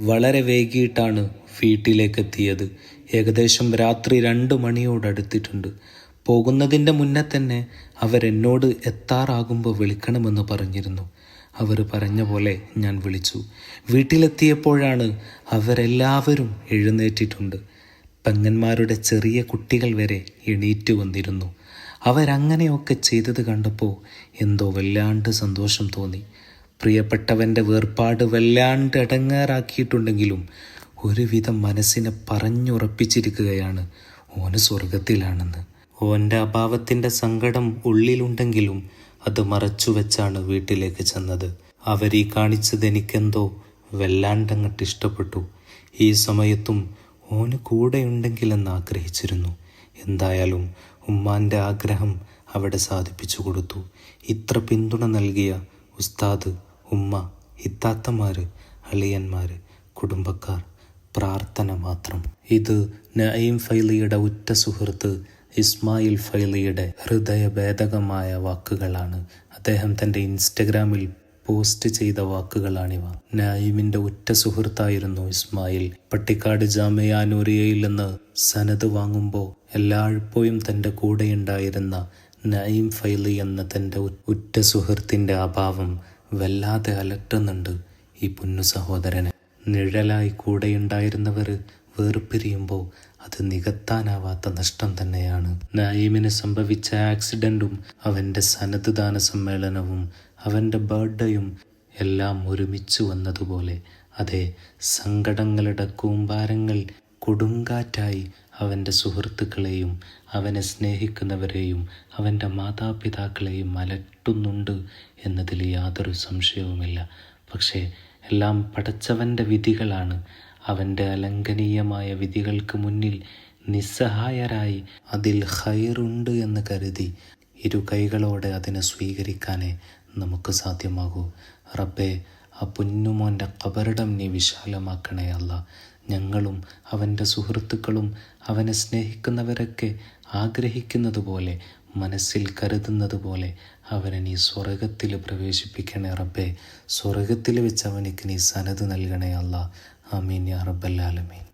വളരെ വൈകിയിട്ടാണ് വീട്ടിലേക്കെത്തിയത്. ഏകദേശം രാത്രി രണ്ട് മണിയോടടുത്തിട്ടുണ്ട് പോകുന്നതിന്റെ മുന്നേ തന്നെ അവരെന്നോട് എത്താറാകുമ്പോൾ വിളിക്കണമെന്ന് പറഞ്ഞിരുന്നു. അവർ പറഞ്ഞ പോലെ ഞാൻ വിളിച്ചു. വീട്ടിലെത്തിയപ്പോഴാണ് അവരെല്ലാവരും എഴുന്നേറ്റിട്ടുണ്ട്. പെങ്ങന്മാരുടെ ചെറിയ കുട്ടികൾ വരെ എണീറ്റ് വന്നിരുന്നു. അവരങ്ങനെയൊക്കെ ചെയ്തത് കണ്ടപ്പോൾ എന്തോ വല്ലാണ്ട് സന്തോഷം തോന്നി. പ്രിയപ്പെട്ടവന്റെ വേർപാട് വല്ലാണ്ട് അടങ്ങാറാക്കിയിട്ടുണ്ടെങ്കിലും ഒരുവിധം മനസ്സിനെ പറഞ്ഞുറപ്പിച്ചിരിക്കുകയാണ് ഓന് സ്വർഗത്തിലാണെന്ന്. ഓന്റെ അഭാവത്തിന്റെ സങ്കടം ഉള്ളിലുണ്ടെങ്കിലും അത് മറച്ചു വെച്ചാണ് വീട്ടിലേക്ക് ചെന്നത്. അവരീ കാണിച്ചത് എനിക്കെന്തോ വല്ലാണ്ടങ്ങട്ട് ഇഷ്ടപ്പെട്ടു. ഈ സമയത്തും ഓന് കൂടെയുണ്ടെങ്കിലെന്ന് ആഗ്രഹിച്ചിരുന്നു. എന്തായാലും ഉമ്മാന്റെ ആഗ്രഹം അവിടെ സാധിപ്പിച്ചു കൊടുത്തു. ഇത്ര പിന്തുണ നൽകിയ ഉസ്താദ് ഉമ്മ ഇത്താത്തമാർ അളിയന്മാർ കുടുംബക്കാർ പ്രാർത്ഥന മാത്രം. ഇത് നഈം ഫൈലിയുടെ ഉറ്റ സുഹൃത്ത് ഇസ്മായിൽ ഫൈലിയുടെ ഹൃദയഭേദകമായ വാക്കുകളാണ്. അദ്ദേഹം തന്റെ ഇൻസ്റ്റഗ്രാമിൽ പോസ്റ്റ് ചെയ്ത വാക്കുകളാണിവ. നായിമിന്റെ ഉറ്റ സുഹൃത്തായിരുന്നു ഇസ്മായിൽ. പട്ടിക്കാട് ജാമയാനൂരിയയിൽ നിന്ന് സനത് വാങ്ങുമ്പോൾ എല്ലായ്പ്പോഴും തന്റെ കൂടെയുണ്ടായിരുന്ന നയീം ഫൈലി എന്ന തന്റെ ഉറ്റ സുഹൃത്തിന്റെ അഭാവം വല്ലാതെ അലട്ടുന്നുണ്ട് ഈ പൊന്നു സഹോദരനെ. നിഴലായി കൂടെയുണ്ടായിരുന്നവർ വേർപിരിയുമ്പോൾ അത് നികത്താനാവാത്ത നഷ്ടം തന്നെയാണ്. നായിമിന് സംഭവിച്ച ആക്സിഡന്റും അവന്റെ സന്നദ്ധദാന സമ്മേളനവും അവന്റെ ബർത്ത്ഡേയും എല്ലാം ഒരുമിച്ച് വന്നതുപോലെ അതെ സങ്കടങ്ങളുടെ കൂമ്പാരങ്ങൾ കൊടുങ്കാറ്റായി അവന്റെ സുഹൃത്തുക്കളെയും അവനെ സ്നേഹിക്കുന്നവരെയും അവന്റെ മാതാപിതാക്കളെയും അലട്ടുന്നുണ്ട് എന്നതിൽ യാതൊരു സംശയവുമില്ല. പക്ഷേ എല്ലാം പടച്ചവന്റെ വിധികളാണ്. അവന്റെ അലംഘനീയമായ വിധികൾക്ക് മുന്നിൽ നിസ്സഹായരായി അതിൽ ഹൈറുണ്ട് എന്ന് കരുതി ഇരു കൈകളോടെ അതിനെ സ്വീകരിക്കാനേ നമുക്ക് സാധ്യമാകൂ. റബ്ബെ ആ പൊന്നുമോന്റെ കബറിടം നീ വിശാലമാക്കണേ അല്ല ഞങ്ങളും അവന്റെ സുഹൃത്തുക്കളും അവനെ സ്നേഹിക്കുന്നവരൊക്കെ ആഗ്രഹിക്കുന്നത് പോലെ മനസ്സിൽ കരുതുന്നത് പോലെ അവനെ നീ സ്വർഗത്തിൽ പ്രവേശിപ്പിക്കണേ റബ്ബെ. സ്വർഗത്തിൽ വെച്ച് അവനിക്ക് നീ സനത് നൽകണേ അല്ല ആമീൻ യാ റബ്ബല്ലാലമീൻ